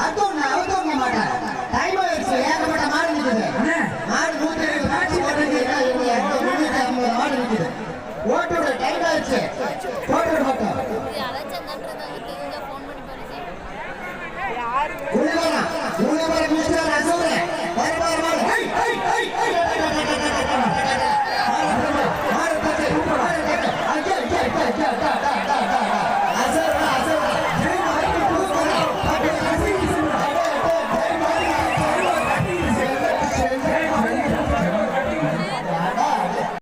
அத்தோன்னு அவுத்தோங்க மாட்டார் டைம் ஆயிடுச்சு. ஏகப்பட்ட மாறி நிற்குது என்னாச்சு போட்டு மாட்டேன்